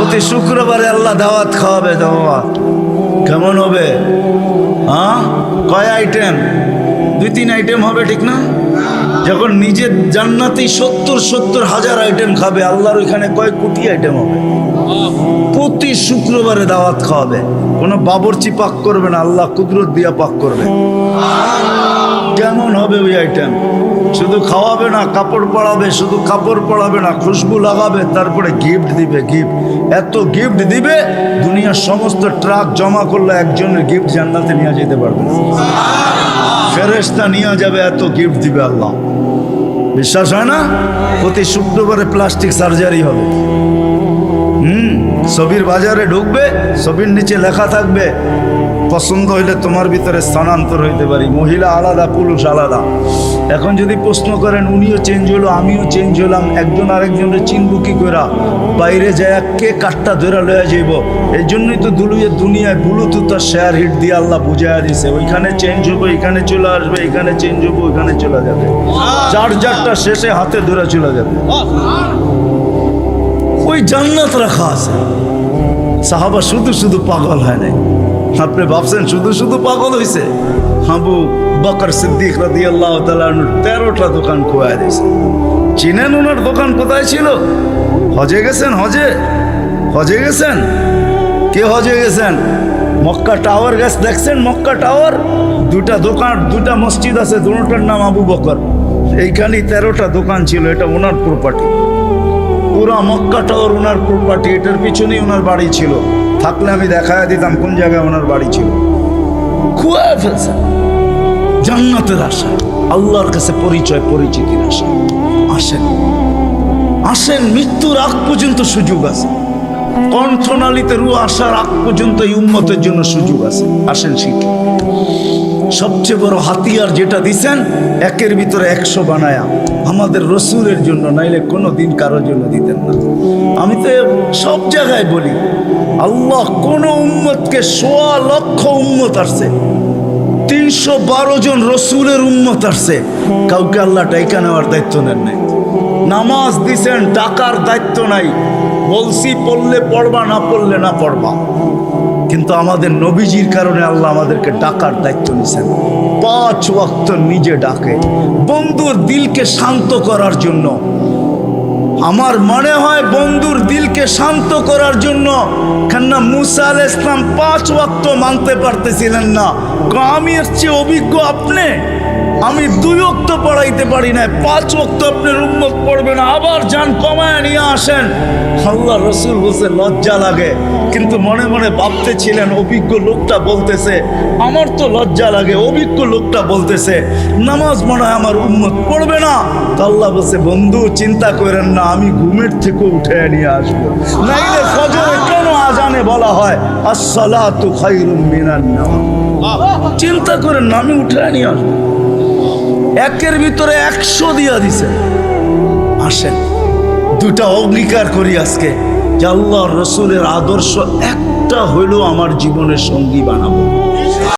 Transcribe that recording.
প্রতি শুক্রবারে আল্লাহ দাওয়াত খাওয়াবে দাওয়াত কেমন হবে? হ্যাঁ? কয় আইটেম দুই তিন আইটেম হবে, ঠিক না? যখন নিজের জান্নাতি সত্তর সত্তর হাজার আইটেম খাবে, আল্লাহর ওইখানে কয় কোটি আইটেম হবে? প্রতি শুক্রবারে দাওয়াত খাওয়াবে। কোনো বাবরচি পাক করবে না, আল্লাহ কুদরত দিয়া পাক করবে। কেমন হবে ওই আইটেম শুধু খাওয়াবে না, কাপড় পরাবে, শুধু কাপড় পরাবে না, খুশবু লাগাবে, তারপরে গিফট দিবে গিফট এত গিফট দিবে, দুনিয়ার সমস্ত ট্রাক জমা করলে একজনের গিফট জান্নাতে নিয়ে যেতে পারবে ফেরেস্তা নিয়ে যাবে, এত গিফট দিবে আল্লাহ। বিশ্বাস হয় না? প্রতি শুক্রবারে প্লাস্টিক সার্জারি হবে। হুম, ছবির বাজারে ঢুকবে, ছবির নিচে লেখা থাকবে পছন্দ হইলে তোমার ভিতরে স্থানান্তর হইতে পারি। মহিলা আলাদা, পুরুষ আলাদা। এখন যদি প্রশ্ন করেন, উনিও চেঞ্জ হলো, আমিও চেঞ্জ হলাম, একজন আরেকজনের চিনবু কি করা বাইরে যায় কে কাঠটা ধরে লয়ে যাইব? এই জন্যই তো দুলুয়ে দুনিয়ায় ব্লুটুথ আর শেয়ার হিট দিয়ে আল্লাহ বুঝাইয়া দিছে। ওইখানে চেঞ্জ হব, এখানে চলে আসবে, এখানে চেঞ্জ হব, ওইখানে চলে যাবে। চার চারটা শেষে হাতে ধরে চলে যাবে। ওই জান্নাত রাখা আছে। সাহাবা শুধু শুধু পাগল হয় নাই। আপনি ভাবছেন শুধু শুধু পাগল হয়েছে হাবু বকর সিদ্দিক রাদি আল্লাহ তেরোটা দোকান খোয়া দিয়েছে। চিনেন ওনার দোকান কোথায় ছিল? হজে গেছেন হজে? হজে গেছেন? কে হজে গেছেন? মক্কা টাওয়ার গেছ দেখছেন মক্কা টাওয়ার? দুটা দোকান দুটা মসজিদ আছে, দুটার নাম আবু বকর। এইখানেই তেরোটা দোকান ছিল, এটা ওনার প্রপার্টি পুরা মক্কা টাওয়ার ওনার প্রপার্টি এটার পিছনেই ওনার বাড়ি ছিল। থাকলে আমি দেখায় দিতাম কোন জায়গায় ওনার বাড়ি ছিল। খুয়ায় ফেলছে। জান্নাতের আশা। আল্লাহর কাছে পরিচয়, পরিচিতির আশা। আসেন। আসেন, মৃত্যুর আগ পর্যন্ত সুযোগ আছে। কণ্ঠনালীতে রু আসার আগ পর্যন্ত এই উন্মতের জন্য সুযোগ আছে। আসেন শিখে। সবচেয়ে বড় হাতিয়ার যেটা দিছেন, একের ভিতরে একশো বানায়া। আমাদের রসুলের জন্য, নাইলে কোনো দিন কারোর জন্য দিতেন না। আমি তো সব জায়গায় বলি আল্লাহ কোন উম্মতকে সোয়া লক্ষ উম্মত আসছে, তিনশো বারো জন রসুলের উম্মত আসছে। কাউকে আল্লাহ টাইকা নেওয়ার দায়িত্ব নেন নাই। নামাজ দিছেন টাকার দায়িত্ব নাই। বলছি, পড়লে পড়বা, না পড়লে না পড়বা। কিন্তু আমাদের নবীজির কারণে আল্লাহ আমাদেরকে ডাকার দায়িত্ব নিছেন। পাঁচ ওয়াক্ত নিজে ডাকে। বন্ধুর দিলকে শান্ত করার জন্য আমার মনে হয় বন্ধুর দিলকে শান্ত করার জন্য কেননা মুসা আল ইসলাম পাঁচ ওয়াক্ত মানতে পারতেছিলেন না। আমি এর চেয়ে অভিজ্ঞ আপনি? আমি দুই অক্ত পড়াইতে পারি না পাঁচ অক্ত আপনার উন্মত পড়বে না আবার যান কমায় নিয়ে আসেন। আল্লাহ রসুল বলছে, লজ্জা লাগে। কিন্তু মনে মনে ভাবতে ছিলেন অভিজ্ঞ লোকটা বলতেছে, আমার তো লজ্জা লাগে, অভিজ্ঞ লোকটা বলতেছে, নামাজ মনে হয় আমার উন্মত পড়বে না। তো আল্লাহ বলছে, বন্ধু, চিন্তা করেন না আমি ঘুমের থেকে উঠে নিয়ে আসব। নাইলে ফজরে কেন আজানে বলা হয়, আসসালাতু খায়রুম মিনান নাওম চিন্তা করেন না, আমি উঠে নিয়ে আসব। একের ভিতরে একশো দিয়া দিছে। আসেন, দুটা অঙ্গীকার করি আজকে। যে আল্লাহ রসুলের আদর্শ একটা হইলেও আমার জীবনের সঙ্গী বানাবো।